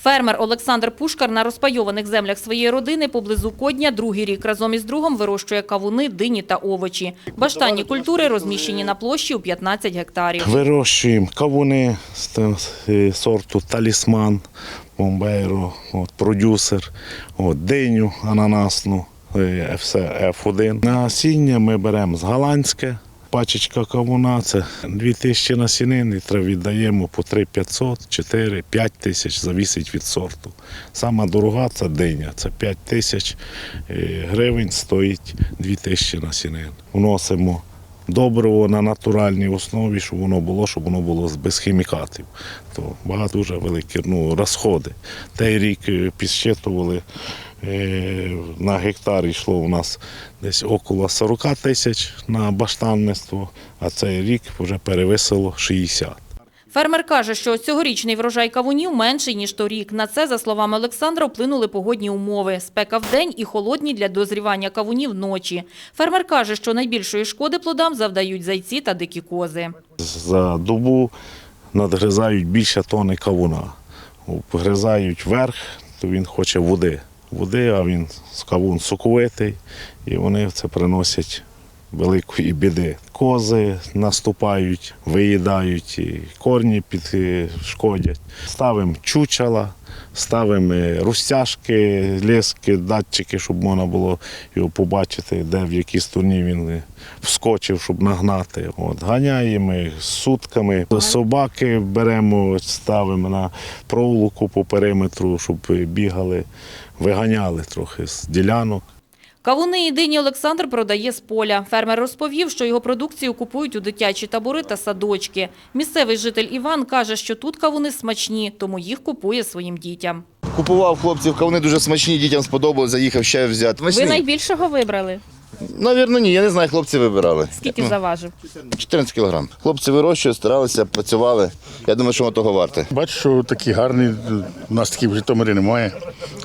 Фермер Олександр Пушкар на розпайованих землях своєї родини поблизу Кодня другий рік разом із другом вирощує кавуни, дині та овочі. Баштанні культури розміщені на площі у 15 гектарів. Вирощуємо кавуни е, сорту талісман, бомбейро, от, продюсер, от, диню ананасну, е, все F1. Насіння ми беремо з голландське. Пачечка кавуна це 2000 насінин і віддаємо по 3500, 4, 5 тисяч, завісить від сорту. Сама дорога це диня, це 5 тисяч е, гривень стоїть 2000 насінин. Вносимо добриво на натуральній основі, щоб воно було, щоб воно було без хімікатів. То багато дуже великі ну, розходи. Той рік е, підсчитували, на гектар йшло у нас десь около 40 тисяч на баштанництво, а цей рік вже перевисило 60. Фермер каже, що цьогорічний врожай кавунів менший, ніж торік. На це, за словами Олександра, вплинули погодні умови. Спека вдень і холодні для дозрівання кавунів ночі. Фермер каже, що найбільшої шкоди плодам завдають зайці та дикі кози. За добу надгризають більше тони кавуна. Вгризають вверх, то він хоче води. Води, а він з кавун соковитий, і вони це приносять великої біди. Кози наступають, виїдають, і корні підшкодять. Ставимо чучела, ставимо розтяжки, ліски, датчики, щоб можна було його побачити, де в якій стороні він вскочив, щоб нагнати. От, ганяємо сутками. Собаки беремо, ставимо на проволоку по периметру, щоб бігали, виганяли трохи з ділянок. Кавуни і дині Олександр продає з поля. Фермер розповів, що його продукцію купують у дитячі табори та садочки. Місцевий житель Іван каже, що тут кавуни смачні, тому їх купує своїм дітям. Купував хлопців, кавуни дуже смачні, дітям сподобалось, заїхав ще взяти. Ви найбільшого вибрали? Навірно, ні, я не знаю, хлопці вибирали. Скільки Ну, заважив? 14 кілограм. Хлопці вирощують, старалися, працювали. Я думаю, що воно того варте. Бачу, що такі гарні, у нас таких в Житомирі немає.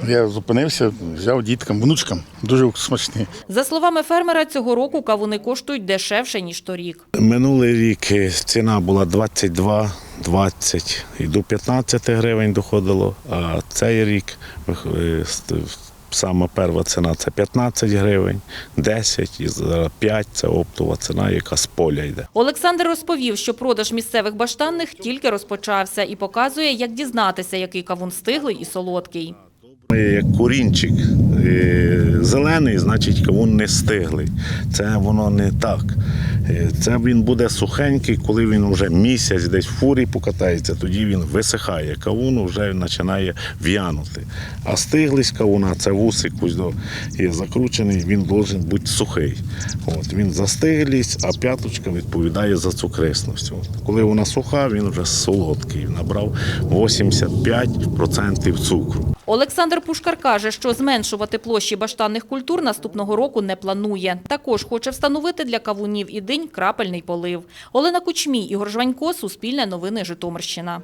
Я зупинився, взяв діткам, внучкам. Дуже смачні. За словами фермера, цього року кавуни коштують дешевше, ніж торік. Минулий рік е, ціна була 22, 20 і до 15 гривень доходило, а цей рік е, сама перша ціна це 15 гривень, 10 і зараз 5 це оптова ціна, яка з поля йде. Олександр розповів, що продаж місцевих баштанних тільки розпочався і показує, як дізнатися, який кавун стиглий і солодкий. Ми Як курінчик е, зелений, значить кавун не стиглий. Це воно не так. Е, Це він буде сухенький, коли він вже місяць десь в фурі покатається, тоді він висихає. Кавун вже починає в'янути. А стиглість кавуна це вусик є закручений, він має бути сухий. От, він за стиглість, а п'яточка відповідає за цукрисність. От. Коли вона суха, він вже солодкий. Набрав 85% цукру. Олександр Пушкар каже, що зменшувати площі баштанних культур наступного року не планує. Також хоче встановити для кавунів і динь крапельний полив. Олена Кучмій, Ігор Жванько, Суспільне новини Житомирщина.